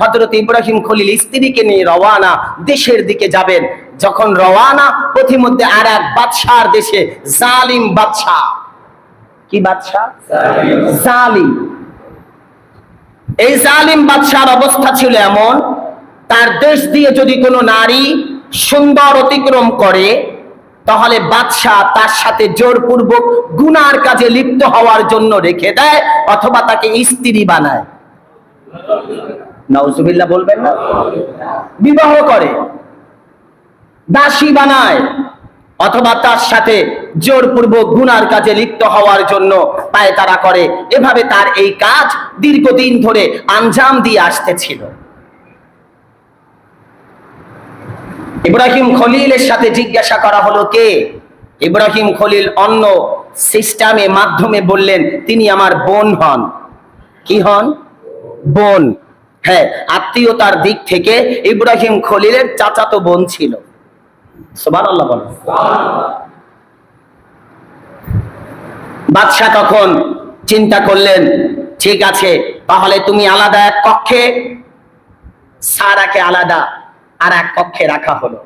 হজরত ইব্রাহিম খলিল স্ত্রীকে নিয়ে রওয়ানা দেশের দিকে যাবেন। যখন রওয়ানা পথিমধ্যে আর এক বাদশার দেশে, জালিম বাদশাহ। কি বাদশাহ? জালিম। এই জালিম বাদশার অবস্থা ছিল এমন, তার দেশ দিয়ে যদি কোনো নারী সুন্দর অতিক্রম করে, তাহলে বাদশাহ তার সাথে জোরপূর্বক গুনার কাজে লিপ্ত হওয়ার জন্য রেখে দেয়, অথবা তাকে স্ত্রী বানায়। নাউজুবিল্লাহ বলবেন না? বিবাহ করে, দাসী বানায়, অথবা তার সাথে জোরপূর্বক গুনার কাজে লিপ্ত হওয়ার জন্য পায় তারা করে। এভাবে তার এই কাজ দীর্ঘদিন ধরে আঞ্জাম দিয়ে আসতেছিল। ইব্রাহিম খলিলের সাথে জিজ্ঞাসা করা হলো, কে? ইব্রাহিম খলিল অন্য সিস্টেমে, মাধ্যমে বললেন, তিনি আমার বোন হন। কি হন? বোন। হ্যাঁ আত্মীয়তার দিক থেকে ইব্রাহিম খলিলের চাচাতো বোন ছিল। সুবহানাল্লাহ বলেন বাদশাহ তখন চিন্তা করলেন, ঠিক আছে, তাহলে তুমি আলাদা এক কক্ষে? সারাকে আলাদা আর এক কক্ষে রাখা হলো।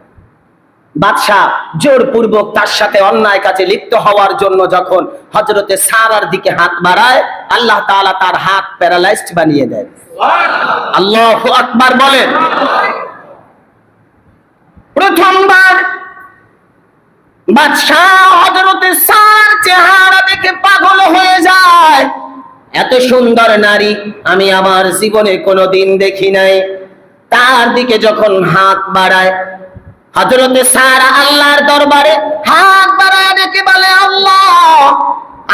বাদশাহ জোরপূর্বক তার সাথে অন্যায় কাজে লিপ্ত হওয়ার জন্য যখন হজরতে সারার দিকে হাত বাড়ায়, আল্লাহ তাআলা তার হাত প্যারালাইজড বানিয়ে দেয়। আল্লাহ আকবার বলেন। প্রথমবার বাদশাহ হজরতে সার চেহারা দেখে পাগল হয়ে যায়। এত সুন্দর নারী আমি আমার জীবনে কোনোদিন দেখি নাই। তার দিকে যখন হাত বাড়ায় হজরতে সারা আল্লাহর দরবারে হাত বাড়ায় ডেকে বলে, আল্লাহ,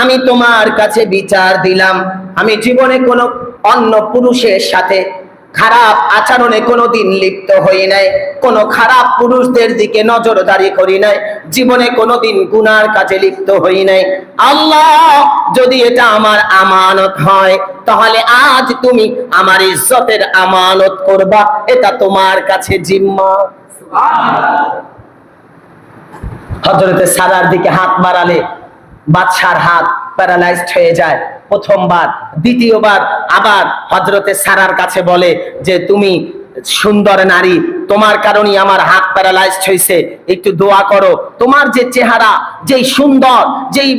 আমি তোমার কাছে বিচার দিলাম। আমি জীবনে কোনো অন্য পুরুষের সাথে খারাপ আচরণে কোনোদিন লিপ্ত হই নাই, কোনো খারাপ পুরুষদের দিকে নজরদারি করি নাই, জীবনে কোনোদিন গুনার কাজে লিপ্ত হই নাই। আল্লাহ, যদি এটা আমার আমানত হয়, তাহলে আজ তুমি আমার ইজ্জতের আমানত করবা, এটা তোমার কাছে জিম্মা। হজরতে সারার দিকে হাত বাড়ালে, বাদশার হাত প্যারালাইজড হয়ে যায়। প্রথমবার, দ্বিতীয়বার, আবার হজরতে সারার কাছে বলে যে, তুমি সুন্দর নারী, তোমার কারণে আমার হাত প্যারালাইজড হয়েছে। একটু দোয়া করো। তোমার যে চেহারা, যেই সুন্দর, যেই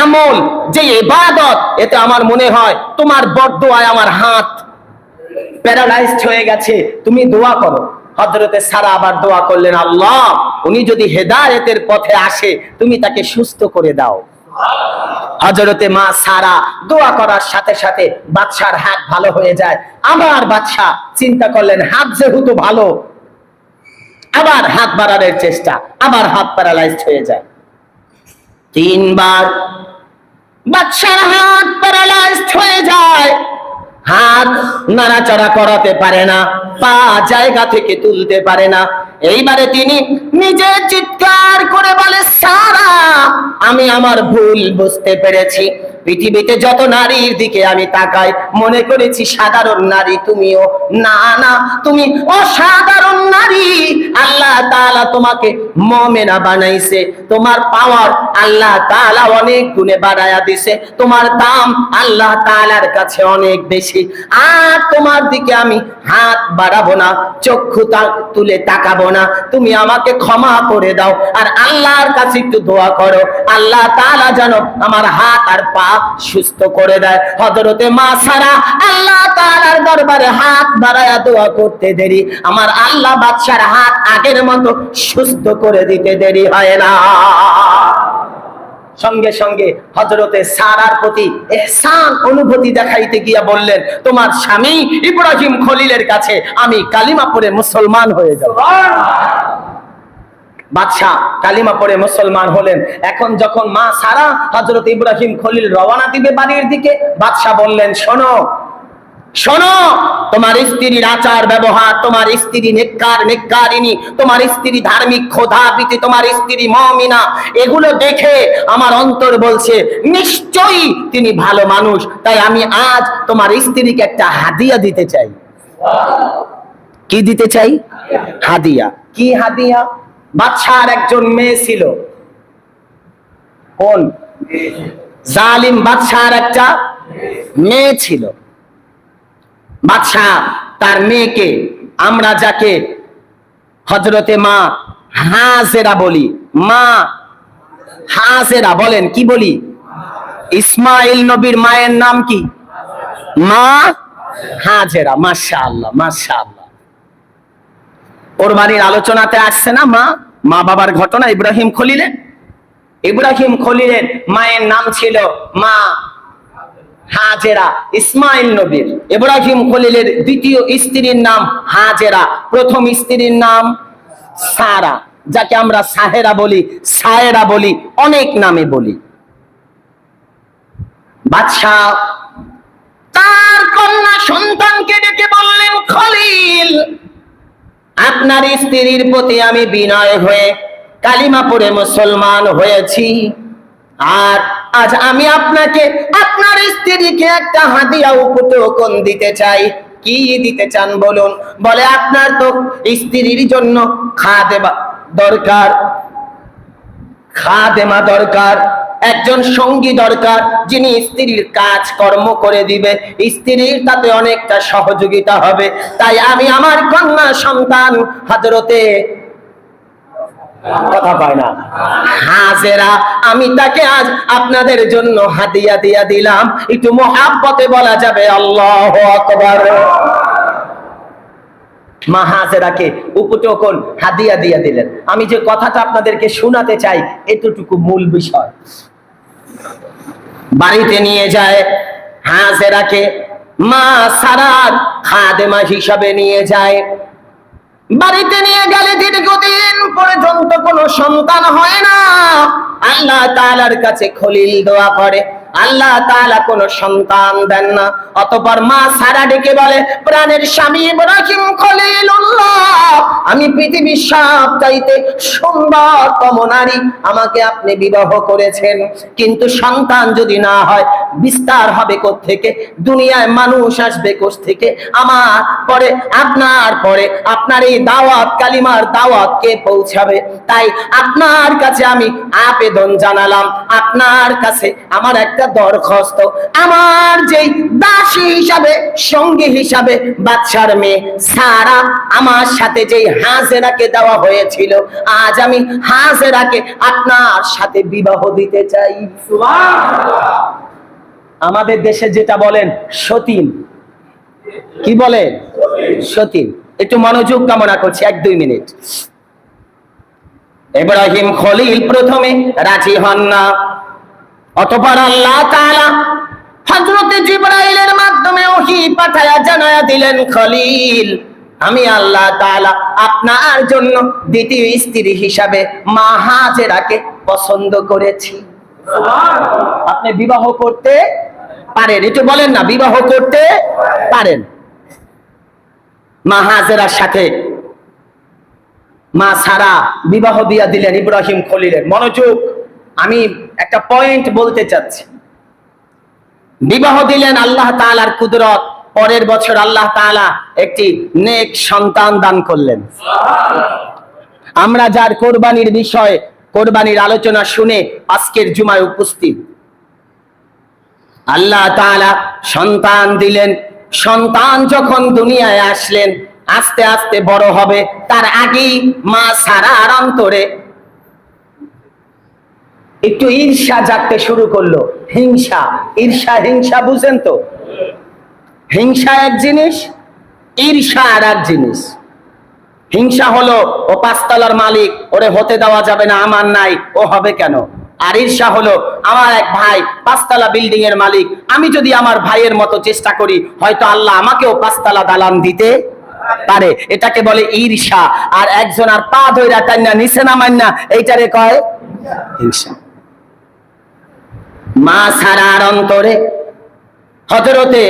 আমল যে ইবাদত, এতে আমার মনে হয় তোমার বরদোয়ায় আমার হাত প্যারালাইজড হয়ে গেছে। তুমি দোয়া করো। হজরতে সারা আবার দোয়া করলেন, আল্লাহ, উনি যদি হেদায়েতের পথে আসে, তুমি তাকে সুস্থ করে দাও। হজরতে মা সারা দোয়া করার সাথে সাথে বাদশার হাত ভালো হয়ে যায়। আবার বাদশাহ চিন্তা করলেন, হাত যেহেতু ভালো, আবার হাত বাড়ানোর চেষ্টা, আবার হাত প্যারালাইজড হয়ে যায়। তিনবার বাদশার হাত প্যারালাইজড হয়ে যায়। হাত নাড়াচাড়া করাতে পারে না, পা জায়গা থেকে তুলতে পারে না। এইবারে তিনি নিজে চিৎকার করে বলে, সারা, আমি আমার ভুল বুঝতে পেরেছি। পৃথিবীতে যত নারীর দিকে আমি তাকাই, মনে করেছি সাধারণ নারী তুমিও। না না, তুমি অসাধারণ নারী। আল্লাহ তাআলা তোমাকে মমেনা বানাইছে। তোমার পাওয়ার আল্লাহ তাআলা অনেক গুণে বাড়ায়া দিছে। তোমার দাম আল্লাহ তাআলার কাছে অনেক বেশি। আর তোমার দিকে আমি হাত বাড়াবো না, চক্ষু তুলে তাকাবো না। তুমি আমাকে ক্ষমা করে দাও। আর আল্লাহর কাছে একটু দোয়া করো। আল্লাহ তাআলা যেন আমার হাত আর পা সুস্থ করে দেয়। হযরতে মা সারা আল্লাহ তাআলার দরবারে হাত বাড়ায়া দোয়া করতে দেরি। আমার আল্লাহ বাদশার হাত আগের মতো সুস্থ করে দিতে দেরি হয় না। সঙ্গে সঙ্গে হজরতে সারার প্রতি এহসান অনুভূতি দেখাইতে গিয়া বললেন, তোমার স্বামী ইব্রাহিম খলিলের কাছে আমি কালিমা পড়ে মুসলমান হয়ে যাব। বাদশাহ কালিমা পড়ে মুসলমান হলেন। এখন যখন মা সারা হজরত ইব্রাহিম খলিল রওয়ানা দিবে বাড়ির দিকে বাদশাহ বললেন শোনো শোনো তোমার স্ত্রীর আচার ব্যবহার তোমার স্ত্রী নেককার নেককারিনী তোমার স্ত্রী ধার্মিক খোদাপিতে তোমার স্ত্রী মমিনা এগুলো দেখে আমার অন্তর বলছে নিশ্চয়ই তিনি ভালো মানুষ তাই আমি আজ তোমার স্ত্রীকে একটা হাদিয়া দিতে চাই। কি দিতে চাই? হাদিয়া। কি হাদিয়া? বাদশার একজন মেয়ে ছিল। কোন? জালিম বাদশার একটা মেয়ে ছিল। বাদশাহ তার মেয়েকে, আমরা যাকে হজরতে মা হাজেরা বলি, মা হাজেরা বলেন, কি বলি? ইসমাইল নবীর মায়ের নাম কি? মা হাজেরা মাশা আল্লাহ মাশা আল্লাহ কোরবানির আলোচনাতে আসছে না মা মা বাবার ঘটনা ইব্রাহিম খলিলের ইব্রাহিম খলিলের মায়ের নাম ছিল মা হাজেরা ইসমাইল নবীর। ইব্রাহিম খলিলের দ্বিতীয় স্ত্রীর নাম হাজেরা, প্রথম স্ত্রীর নাম সারা, যাকে আমরা সাহেরা বলি, সায়েরা বলি, অনেক নামে বলি। বাদশাহ তার কন্যা সন্তানকে ডেকে বললেন, খলিল আপনার স্ত্রীর প্রতি আমি বিনয় হয়ে কালিমা পড়ে মুসলমান হয়েছি। আর আজ আমি আপনাকে, আপনার স্ত্রীকে একটা হাদিয়া উপটোকন দিতে চাই? কি দিতে চান বলুন? বলে আপনার তো স্ত্রীর জন্য খাদেবা দরকার। খাদেমা দরকার। একজন সঙ্গী দরকার, যিনি স্ত্রীর কাজ কর্ম করে দিবে। স্ত্রীর তাতে অনেকটা সহযোগিতা হবে। তাই আমি আমার কন্যা সন্তান হাজরতে কথা পায় না। হাজেরা, আমি তাকে আজ আপনাদের জন্য হাদিয়া দিয়া দিলাম। একটু মহাব্বতে বলা যাবে, আল্লাহ আকবার। মা হাজেরাকে উপটোকন হাদিয়া দিয়া দিলেন। আমি যে কথাটা আপনাদেরকে শোনাতে চাই, এতটুকু মূল বিষয়। বাড়িতে নিয়ে যায়, হাজেরাকে মা সারার খাদেমা হিসাবে নিয়ে যায়। বাড়িতে নিয়ে গেলে দীর্ঘদিন পর্যন্ত কোনো সন্তান হয় না। আল্লাহ তাআলার কাছে খলিল দোয়া করে। আল্লাহ তাআলা কোনো সন্তান দেন না। অতঃপর মা সারা ডেকে বলে, প্রাণের স্বামী ইব্রাহিম খলিলুল্লাহ, আমি পৃথিবীর সব চাইতে সুন্দরতম নারী, আমাকে আপনি বিবাহ করেছেন। কিন্তু সন্তান যদি না হয়, বিস্তার হবে থেকে দুনিয়ায় মানুষ আসবে কোষ থেকে আমার পরে, আপনার পরে, আপনার এই দাওয়াত, কালিমার দাওয়াত কে পৌঁছাবে? তাই আপনার কাছে আমি আবেদন জানালাম। আপনার কাছে আমার একটা দরখাস্ত। আমার যেই দাসী হিসাবে সঙ্গী হিসাবে বাচ্চার মেয়ে সারা আমার সাথে যেই হাজেরাকে দেওয়া হয়েছিল আজ আমি হাজেরাকে আপনার সাথে বিবাহ দিতে চাই। আমাদের দেশে যেটা বলেন সতীন। কি বলে? সতীন। একটু মনোযোগ কামনা করছি এক দুই মিনিট। ইব্রাহিম খলিল প্রথমে রাজি হন না। অতপর আল্লাহ তাআলা হযরতে জিবরাইলের মাধ্যমে ওহী পাঠায়া জানায়া দিলেন খলিল আমি আল্লাহ তাআলা আপনার জন্য দ্বিতীয় স্ত্রী হিসাবে মা হাজেরাকে পছন্দ করেছি। আপনি বিবাহ করতে পারেন একটু বলেন না বিবাহ করতে পারেন? মা হাজেরার সাথে মা সারা বিবাহ দিয়া দিলেন ইব্রাহিম খলিলের। মনোযোগ আমি একটা পয়েন্ট বলতে চাচ্ছি। বিবাহ দিলেন আল্লাহ তাআলার কুদরত, পরের বছর আল্লাহ তাআলা একটি নেক সন্তান দান করলেন। আমরা যার কোরবানির বিষয়, কোরবানির আলোচনা শুনে আজকের জুমায় উপস্থিত। আল্লাহ তাআলা সন্তান দিলেন। সন্তান যখন দুনিয়ায় আসলেন, আস্তে আস্তে বড় হবে, তার আগেই মা সারার অন্তরে একটু ঈর্ষা জাগতে শুরু করল। হিংসা। ঈর্ষা, হিংসা বুঝেন তো? হিংসা এক জিনিস, ঈর্ষা আর এক জিনিস। হিংসা হলো, ও পাঁচতলার মালিক, ওরে হতে দেওয়া যাবে না, আমার নাই, ও হবে কেন? আর ঈর্ষা হলো, আমার এক ভাই পাঁচতলা বিল্ডিং এর মালিক, আমি যদি আমার ভাইয়ের মতো চেষ্টা করি, হয়তো আল্লাহ আমাকেও পাঁচতলা দালান দিতে পারে। এটাকে বলে ঈর্ষা। আর একজন আর পা ধইরা টান্না নিচে নামান না, এইটারে কয়? হিংসা। মা সারার অন্তরে হজরতে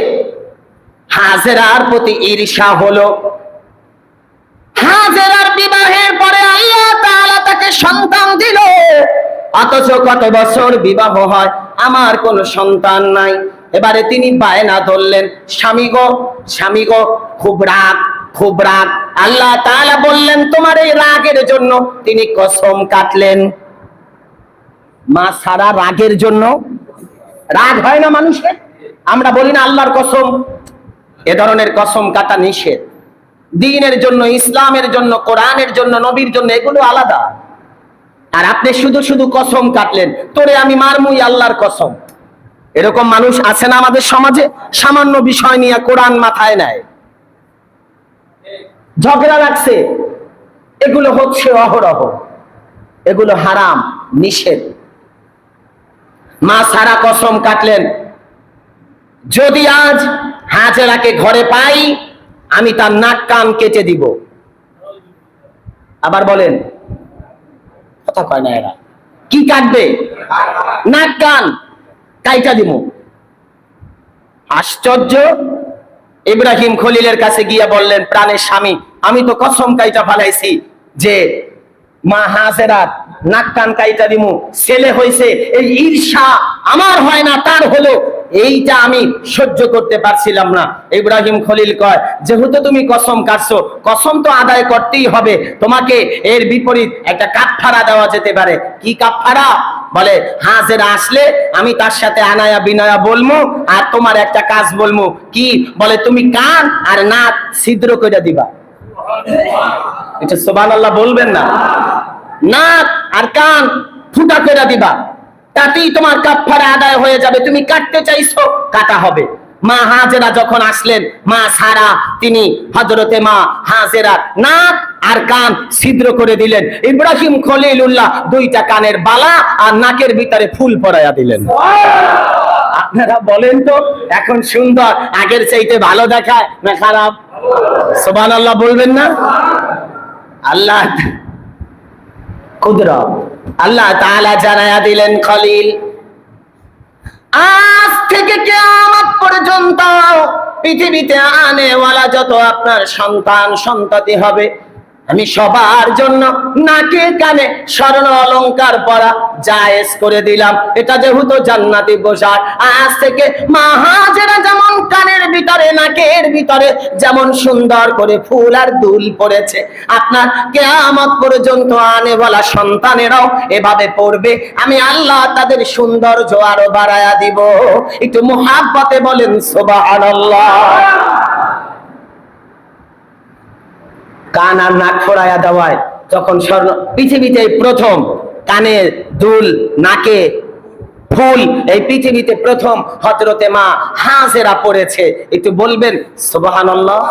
হাজেরার প্রতি ঈর্ষা হলো। হাজেরার বিবাহের পরে আল্লাহ তাকে সন্তান দিল। অথচ কত বছর বিবাহ হয়, আমার কোনো সন্তান নাই। এবারে তিনি বায়না ধরলেন, স্বামী গো স্বামী গো, খুব রাগ খুব রাগ। আল্লাহ তাআলা বললেন, তোমার এই রাগের জন্য তিনি কসম কাটলেন। মা সারা রাগের জন্য রাগ হয় না মানুষের আমরা বলি না আল্লাহর কসম। এ ধরনের কসম কাটা নিষেধ। দিনের জন্য, ইসলামের জন্য, কোরআনের জন্য, নবীর জন্য এগুলো আলাদা। আর আপনি শুধু শুধু কসম কাটলেন, তোরে আমি মারমুই আল্লাহর কসম। এরকম মানুষ আছে না আমাদের সমাজে? সামান্য বিষয় নিয়ে কোরআন মাথায় নেয়। ঝগড়া লাগছে। এগুলো হচ্ছে অহরহ। এগুলো হারাম, নিষেধ। মা সারা কসম কাটলেন। যদি আজ হাজেরাকে ঘরে পাই, আমি তার নাক কান কেটে দিব। আবার বলেন, কথা কয় না এরা। কি কাটবে? নাক কান কাইটা দিব। আশ্চর্য, ইব্রাহিম খলিলের কাছে গিয়া বললেন, প্রাণের স্বামী, আমি তো কসম কাইটা ফালাইছি যে মা হাজেরার নাক কান কাইটা দিমু। ছেলে হইছে, এই ঈর্ষা আমার হয় না, তার হলো। এইটা আমি সহ্য করতে পারছিলাম না। ইব্রাহিম খলিল কয়, যেহেতু তুমি কসম কাটছো, কসম তো আদায় করতেই হবে। তোমাকে এর বিপরীত একটা কাপফারা দেওয়া যেতে পারে। কি কাপফারা? বলে, হাজেরা আসলে আমি তার সাথে আনায়া বিনয়া বলমু আর তোমার একটা কাজ বলমু। কি? বলে, তুমি কান আর নাক ছিদ্র করে দিবা। এটা সোবান আল্লাহ বলবেন না। নাক আর কান ফুটা করে দিবা। তাতেই তোমার কাপড় আদায় হয়ে যাবে। তুমি কাটতে চাইছো কাটা হবে। মা হাজেরা যখন আসলেন মা সারা তিনি হজরতে মা হাজেরা নাক আর কান ছিদ্র করে দিলেন। ইব্রাহিম খলিলুল্লাহ দুইটা কানের বালা আর নাকের ভিতরে ফুল পরাইয়া দিলেন। আপনারা বলেন তো এখন সুন্দর আগের চাইতে ভালো দেখায় না খারাপ? সোবান আল্লাহ বলবেন না? আল্লাহ কুদরত। আল্লাহ তাআলা জানায়া দিলেন, খলিল, আজ থেকে কিয়ামত পর্যন্ত পৃথিবীতে আনেওয়ালা যত আপনার সন্তান, সন্ততি হবে আমি সবার জন্য নাকে কানে স্বর্ণ অলংকার পরা জায়েজ করে দিলাম। এটা যেহেতু জান্নাতি পোশাক, আজ থেকে মাহাজেরা যেমন কানের ভিতরে, নাকের ভিতরে যেমন সুন্দর করে ফুল আর দুল পড়েছে, আপনার কেয়ামত পর্যন্ত আনে বলা সন্তানেরাও এভাবে পড়বে। আমি আল্লাহ তাদের সৌন্দর্য আরও বাড়ায়া দিব। একটু মোহাব্বতে বলেন, সুবহানাল্লাহ। কান আর নাক ফোড়াইয়া দেওয়ায় যখন স্বর্ণ, পৃথিবীতে প্রথম কানে দুল, নাকে ফুল, এই পৃথিবীতে প্রথম হজরতে মা হাজেরা পড়েছে। একটু বলবেন, সুবহানাল্লাহ।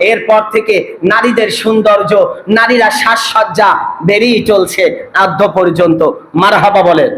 এরপর থেকে নারীদের সৌন্দর্য, নারীরা সাজসজ্জা বেরিয়ে চলছে আদ্য পর্যন্ত। মারহাবা বলেন।